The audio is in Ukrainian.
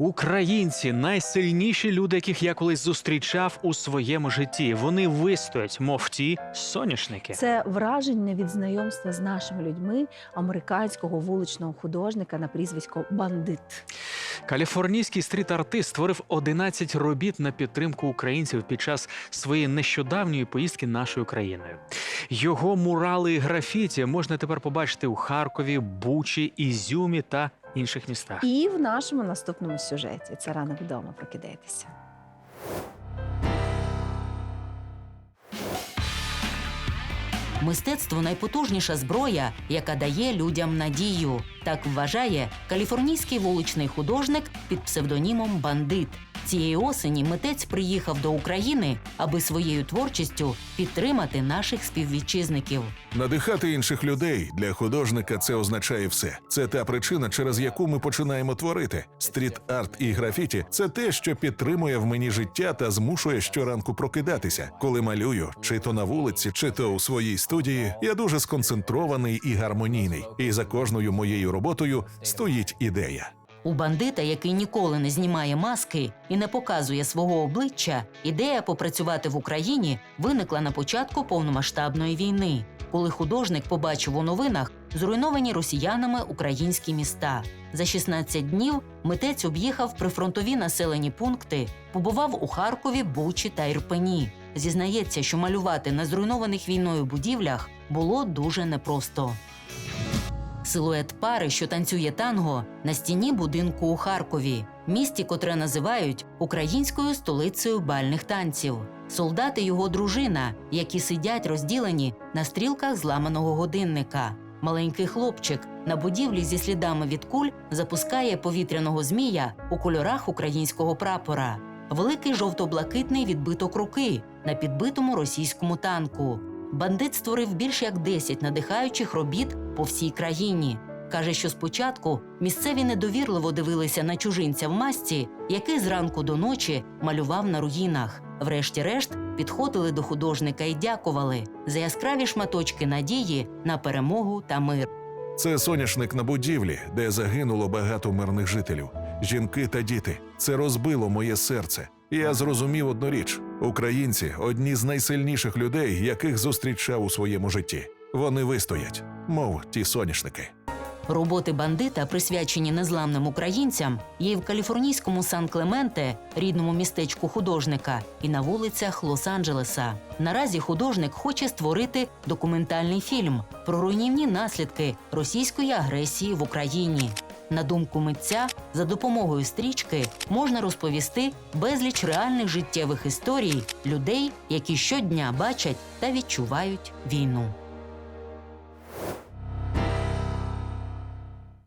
Українці найсильніші люди, яких я колись зустрічав у своєму житті. Вони вистоять, мов ті соняшники. Це враження від знайомства з нашими людьми американського вуличного художника на прізвисько Бандит. Каліфорнійський стріт-артист створив 11 робіт на підтримку українців під час своєї нещодавньої поїздки нашою країною. Його мурали і графіті можна тепер побачити у Харкові, Бучі, Ізюмі та інших містах. І в нашому наступному сюжеті це ранок вдома. Прокидайтеся. Мистецтво найпотужніша зброя, яка дає людям надію. Так вважає каліфорнійський вуличний художник під псевдонімом Бандит. Цієї осені митець приїхав до України, аби своєю творчістю підтримати наших співвітчизників. Надихати інших людей для художника це означає все. Це та причина, через яку ми починаємо творити. Стріт-арт і графіті це те, що підтримує в мені життя та змушує щоранку прокидатися. Коли малюю, чи то на вулиці, чи то у своїй студії, я дуже сконцентрований і гармонійний. І за кожною моєю роботою стоїть ідея. У бандита, який ніколи не знімає маски і не показує свого обличчя, ідея попрацювати в Україні виникла на початку повномасштабної війни, коли художник побачив у новинах зруйновані росіянами українські міста. За 16 днів митець об'їхав прифронтові населені пункти, побував у Харкові, Бучі та Ірпені. Зізнається, що малювати на зруйнованих війною будівлях було дуже непросто. Силует пари, що танцює танго, на стіні будинку у Харкові, місті, котре називають українською столицею бальних танців. Солдати його дружина, які сидять розділені на стрілках зламаного годинника. Маленький хлопчик на будівлі зі слідами від куль запускає повітряного змія у кольорах українського прапора. Великий жовто-блакитний відбиток руки на підбитому російському танку. Бандит створив більш як 10 надихаючих робіт по всій країні. Каже, що спочатку місцеві недовірливо дивилися на чужинця в масці, який зранку до ночі малював на руїнах. Врешті-решт підходили до художника і дякували за яскраві шматочки надії на перемогу та мир. Це соняшник на будівлі, де загинуло багато мирних жителів, жінки та діти. Це розбило моє серце. І я зрозумів одну річ: українці одні з найсильніших людей, яких зустрічав у своєму житті. Вони вистоять, мов ті соняшники. Роботи бандита, присвячені незламним українцям, є в каліфорнійському Сан-Клементе, рідному містечку художника, і на вулицях Лос-Анджелеса. Наразі художник хоче створити документальний фільм про руйнівні наслідки російської агресії в Україні. На думку митця, за допомогою стрічки можна розповісти безліч реальних життєвих історій людей, які щодня бачать та відчувають війну.